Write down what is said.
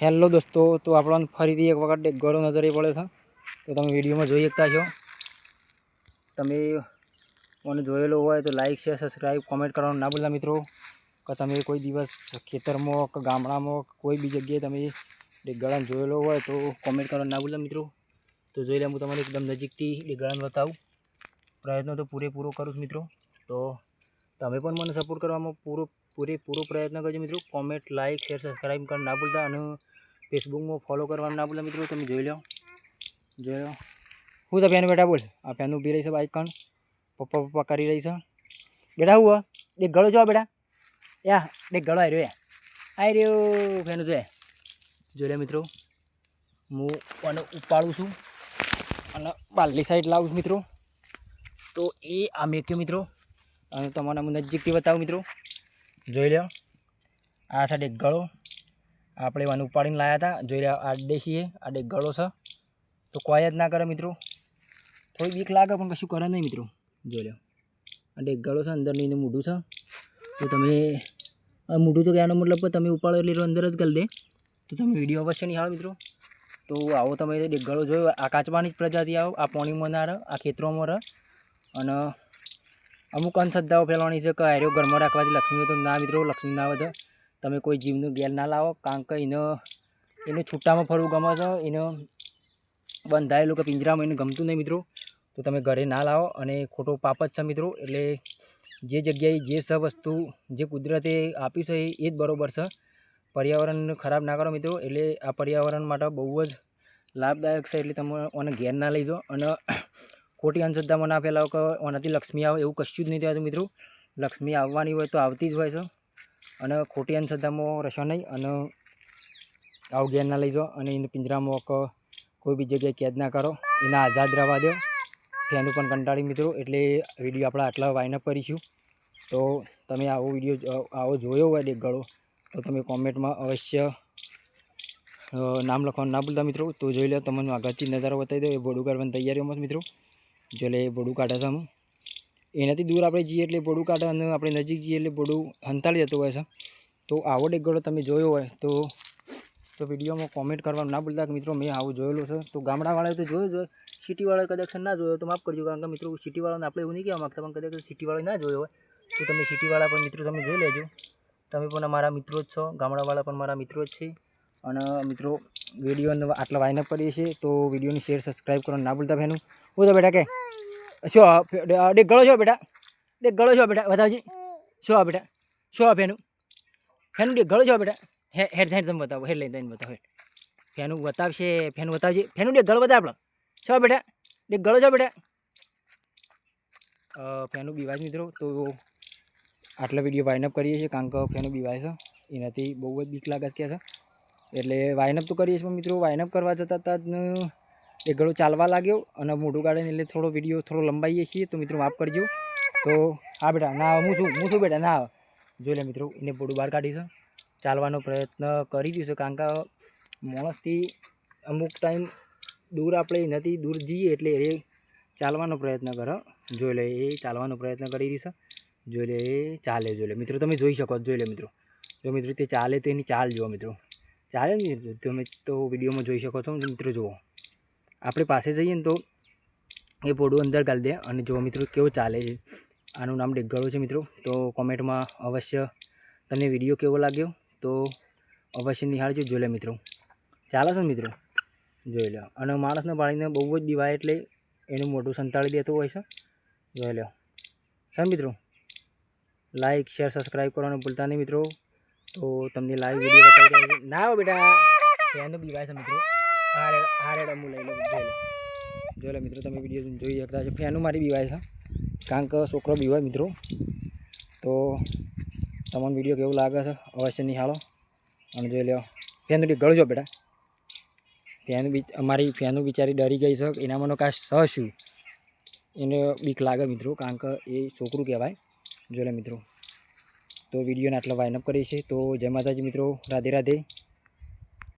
Hello દોસ્તો, તો આપણને ફરીથી એક વખત એક ગળો નજરે પડે છે. તો તમે વિડીયોમાં જોઈ શકતા છો. તમે મને જોયેલો હોય તો લાઈક શેર સબસ્ક્રાઈબ કોમેન્ટ કરવાનું ના ભૂલતા મિત્રો. કે તમે કોઈ દિવસ ખેતરમાં કે ગામડામાં કોઈ બી જગ્યાએ તમે ડેગળાને જોયેલો હોય તો કોમેન્ટ કરવાનું ના ભૂલતા મિત્રો. તો જોઈ લે, હું તમને એકદમ નજીકથી ડેગળાને બતાવું. પ્રયત્ન તો પૂરેપૂરો કરું છું મિત્રો. તો તમે પણ મને સપોર્ટ કરવામાં પૂરો પૂરેપૂરો પ્રયત્ન કરજો મિત્રો. કોમેન્ટ લાઈક શેર સબસ્ક્રાઈબ કરવાનું ના ભૂલતા અને ફેસબુકમાં ફોલો કરવાનું ના ભૂલતા મિત્રો. તમે જોઈ લો. જોઈ લો. હું તો ફેનું બેટા બોલ. આ ફેનું ઊભી રહી છે બાઈક કણ પપ્પા પપ્પા કરી રહી છે. બેટા હું એક ગળો છો બેટા. યા એક ગળો આવી રહ્યો આવી રહ્યો ફેનું છે જોઈ લે મિત્રો. હું અને ઉપાડું છું. અને બાલની સાઈડ લાવું છું મિત્રો. તો એ આ મેક્યો મિત્રો. અને તમારા નજીકથી બતાવું મિત્રો. જોઈ લો આ સાઈડ એક ગળો. આપણે એને ઉપાડીને લાવ્યા હતા. જોઈ લો આ દેશીએ આ એક ગળો છે. તો કોઈ જ ના કરે મિત્રો. થોડી બીક લાગે, પણ કશું કરે નહીં મિત્રો. જોઈ લો આ એક ગળો છે અંદરની મોઢું છે. તો તમે મોઢું તો કહેવાનો મતલબ કે તમે ઉપાડો એટલે અંદર જ કરી દે. તો તમે વીડિયો અવશ્ય નિહાળો મિત્રો. તો આવો તમે એક ગળો જોયો. આ કાચબાની જ પ્રજાતિ આવો. આ પોણીમાં ના રહે, આ ખેતરોમાં રહે. અને અમુક અંધશ્રદ્ધાઓ ફેલાવાની છે કે આર્યો ઘરમાં રાખવાથી લક્ષ્મી તો ના મિત્રો, લક્ષ્મી ના વધે તમે કોઈ જીવનું ગેર ના લાવો, કારણ કે એને એને છૂટામાં ફરવું ગમે છે એને બંધાયેલું કે પિંજરામાં એને ગમતું નહીં મિત્રો. તો તમે ઘરે ના લાવો અને ખોટો પાપ જ છે મિત્રો. એટલે જે જગ્યાએ જે સ વસ્તુ, જે કુદરતે આપ્યું છે એ એ જ બરાબર છે. પર્યાવરણ ખરાબ ના કરો મિત્રો. એટલે આ પર્યાવરણ માટે બહુ જ લાભદાયક છે. એટલે તમે ઓને ઘેર ના લઈ જાઓ અને ખોટી અંધશ્રદ્ધામાં ના ફેલાવો કે ઓનાથી લક્ષ્મી આવે એવું કશું જ નહીં થયું મિત્રો. લક્ષ્મી આવવાની હોય તો આવતી જ હોય છે. અને ખોટી અંધશ્રદ્ધામાં રહેશો નહીં અને આવું ઘેર ના લઈ જાઓ અને એને પિંજરામાં કોઈ બી જગ્યાએ કેદ ના કરો. એને આઝાદ રહેવા દો. તેનું પણ કંટાળી મિત્રો. એટલે વીડિયો આપણે આટલા વાઇનઅપ કરીશું. તો તમે આવો વીડિયો આવો જોયો હોય ડેગળો ગળો, તો તમે કોમેન્ટમાં અવશ્ય નામ લખવાનું ના ભૂલતા મિત્રો. તો જોઈ લો, તમને આગળથી નજારો બતાવી દો એ બોડું કાઢવાની તૈયારીઓમાં મિત્રો. જો લે એ બોડું કાઢે છે એનાથી દૂર આપણે જઈએ એટલે બોડું કાઢે અને આપણે નજીક જઈએ એટલે બોડું હંતાળી જતું હોય છે. તો આવો ડેગડો તમે જોયો હોય તો તો વિડીયોમાં કોમેન્ટ કરવાનું ના ભૂલતા કે મિત્રો, મેં આવું જોયેલું છે. તો ગામડાવાળાએ તો જોયું જ હોય. સિટીવાળાએ કદાચ ના જોયો તો માફ કરજો, કારણ કે મિત્રો, સિટીવાળાને આપણે એવું નહીં કહેવા માગતા, પણ કદાચ સિટીવાળાએ ના જોયો હોય તો તમે સિટીવાળા પણ મિત્રો, તમે જોઈ લેજો. તમે પણ મારા મિત્રો જ છો, ગામડાવાળા પણ મારા મિત્રો જ છે. અને મિત્રો વીડિયો આટલા વાઇનઅપ કરીએ છીએ, તો વિડીયોની શેર સબસ્ક્રાઈબ કરવાનું ના ભૂલતા બહેનું. હું તો બેટા કે, શું ડેક ગળો છો બેટા? ડેક ગળો છો બેટા? બતાવજી. શું બેટા? શું ફેનું? ફેનું ડેક ગળો છો બેટા? હે, હેડ થઈને તમે બતાવો, હેડ લઈને થઈને બતાવો, હેડ. ફેનું બતાવશે, ફેનું બતાવજે. ફેનું ડેક ગળો બતાવ આપણો છો બેટા? ડેક ગળો છો બેટા? ફેનું બીવાય મિત્રો, તો આટલા વીડિયો વાઇનઅપ કરીએ છીએ, કારણ કે ફેનું બીવાય છે. એનાથી બહુ જ બીક લાગે છે કે છે. એટલે વાઇનઅપ તો કરીએ છીએ મિત્રો વાઇનઅપ કરવા જતાં ત્યાં જ એ ગળો ચાલવા લાગ્યો અને મોઢું ગાડીને એટલે થોડો વીડિયો થોડો લંબાઈએ છીએ. તો મિત્રો, માફ કરજો. તો હા બેટા ના હું શું હું શું બેટા ના જોઈ લે મિત્રો, એને મોઢું બહાર કાઢીશું ચાલવાનો પ્રયત્ન કરી દઈશું કારણ કે માણસથી અમુક ટાઈમ દૂર આપણે એનાથી દૂર જઈએ એટલે એ ચાલવાનો પ્રયત્ન કરો. જોઈ લે, એ ચાલવાનો પ્રયત્ન કરી દઈશું જોઈ લે, એ ચાલે, જોઈ લે. મિત્રો, તમે જોઈ શકો, જોઈ લે મિત્રો. જો મિત્રો, તે ચાલે તો એની ચાલ જુઓ મિત્રો. ચાલે ને તમે તો વિડીયોમાં જોઈ શકો છો મિત્રો, જુઓ. આપણે પાસે જઈએ ને તો એ પોડું અંદર ગાળી દે અને જો મિત્રો કેવો ચાલે છે. આનું નામ ડેગળો છે મિત્રો. તો કોમેન્ટમાં અવશ્ય તમને વીડિયો કેવો લાગ્યો? તો અવશ્ય નિહાળજો. જોઈ લે મિત્રો. ચાલે છે મિત્રો? જોઈ લો. અને માણસને પાડીને બહુ જ બીવાય એટલે એનું મોઢું સંતાડી દેતું હોય છે. જોઈ લો. સર મિત્રો? લાઈક, શેર, સબસ્ક્રાઈબ કરવાનું ભૂલતા નહીં મિત્રો. તો તમને લાઈવ વીડિયો બતાવી ના આવો બેટા. એનું બીવાય છે મિત્રો. હારે હારે હું લઈ લો જોઈ લો. મિત્રો, તમે વીડિયો જોઈ શકતા છો ફેનું મારી બીવાય છે. કારણ કે છોકરો બીવાય મિત્રો. તો તમને વીડિયો કેવું લાગે છે, અવશ્ય નિહાળો. અને જોઈ લો ફેનું બી ગળજો બેટા. ફેનું બી, અમારી ફેનું બિચારી ડરી ગઈ છે. એનામાંનો કાંઈ સ શું? એને બીક લાગે મિત્રો. કારણ કે એ છોકરું કહેવાય. જોઈ લો મિત્રો. તો વિડીયોને આટલા વાઇનઅપ કરીએ છીએ. તો જય માતાજી મિત્રો. રાધે રાધે.